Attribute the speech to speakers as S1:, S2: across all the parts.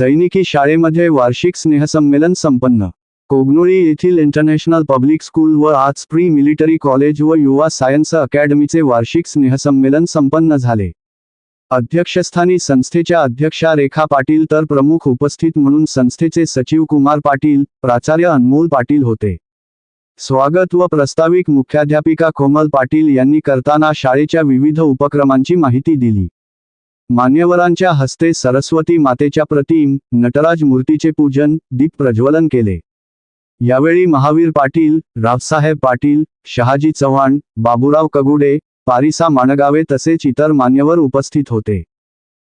S1: सैनिकी शाळेमध्ये वार्षिक स्नेहसंमेलन संपन्न. कोगनोळी येथील इंटरनॅशनल पब्लिक स्कूल व आज प्री मिलिटरी कॉलेज व युवा सायन्स अकॅडमीचे वार्षिक स्नेहसंमेलन संपन्न झाले. अध्यक्षस्थानी संस्थेच्या अध्यक्षा रेखा पाटील तर प्रमुख उपस्थित म्हणून संस्थेचे सचिव कुमार पाटील प्राचार्य अनमोल पाटील होते. स्वागत व प्रस्ताविक मुख्याध्यापिका कोमल पाटील यांनी करताना शाळेच्या विविध उपक्रमांची माहिती दिली. मान्यवरांच्या हस्ते सरस्वती मातेच्या प्रतिम नटराज मूर्तीचे पूजन दीप प्रज्वलन केले. यावेळी महावीर पाटील रावसाहेब पाटील शहाजी चव्हाण बाबूराव कगुडे पारिसा माणगावे तसेच इतर मान्यवर उपस्थित होते.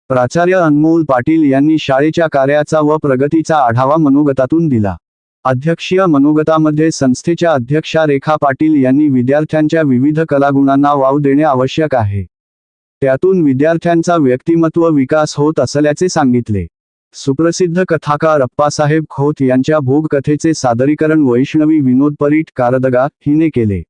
S1: प्राचार्य अनमोल पाटील यांनी शाळेच्या कार्याचा व प्रगतीचा आढावा मनोगतातून दिला. अध्यक्षीय मनोगतामध्ये संस्थेच्या अध्यक्षा रेखा पाटील यांनी विद्यार्थ्यांच्या विविध कलागुणांना वाव देणे आवश्यक आहे. त्यातून विद्यार्थ्यांचा व्यक्तिमत्व विकास होत असल्याचे सांगितले. सुप्रसिद्ध कथाकार अप्पासाहेब खोत यांच्या भोग कथेचे सादरीकरण वैष्णवी विनोद परीट कारदगा हिने केले.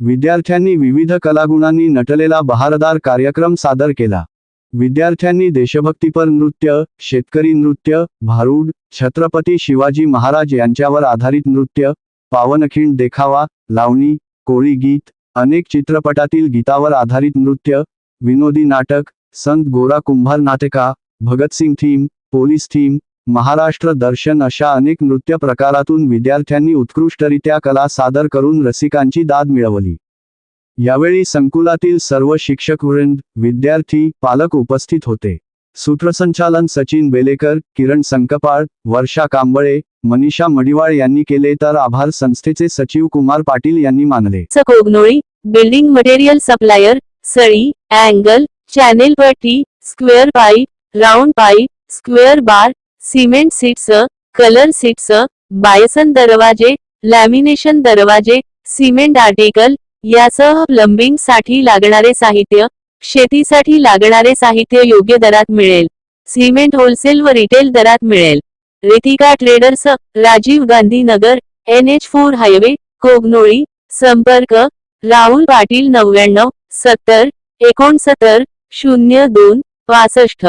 S1: विद्यार्थ्यांनी विविध कलागुणांनी नटलेला बहारदार कार्यक्रम सादर केला. विद्यार्थ्यांनी देशभक्तीपर नृत्य शेतकरी नृत्य भारूड छत्रपती शिवाजी महाराज यांच्यावर आधारित नृत्य पावनखिंड देखावा लावणी कोळी गीत अनेक चित्रपटातील गीतावर आधारित नृत्य विनोदी नाटक संत गोरा कुंभार नाटका Bhagat Singh theme police theme Maharashtra दर्शन अशा अनेक नृत्य प्रकारातून विद्यार्थ्यांनी उत्कृष्टरित्या कला सादर करून रसिकांची दाद मिळवली. यावेळी संकुलातील सर्व शिक्षकवृंद विद्यार्थी पालक उपस्थित होते. सूत्रसंचालन सचिन बेलेकर किरण संकपाळ वर्षा कांबळे मनीषा मडिवाळ यांनी केले तर आभार संस्थेचे सचिव कुमार पाटील यांनी मानले.
S2: बिल्डिंग मटेरियल सप्लायर सळी अँगल चॅनेल पट्टी square pipe round pipe square bar cement sheets colour sheets bison दरवाजे लॅमिनेशन दरवाजे सिमेंट आर्टिकल यासह प्लंबिंगसाठी लागणारे साहित्य शेतीसाठी लागणारे साहित्य योग्य दरात मिळेल. सिमेंट होलसेल व रिटेल दरात मिळेल. Ritika traders Rajiv Gandhi Nagar N H four highway Kognoli संपर्क राहुल पाटील नव्याण्णव सत्तर एकोणसत्तर शून्य दोन पासष्ट.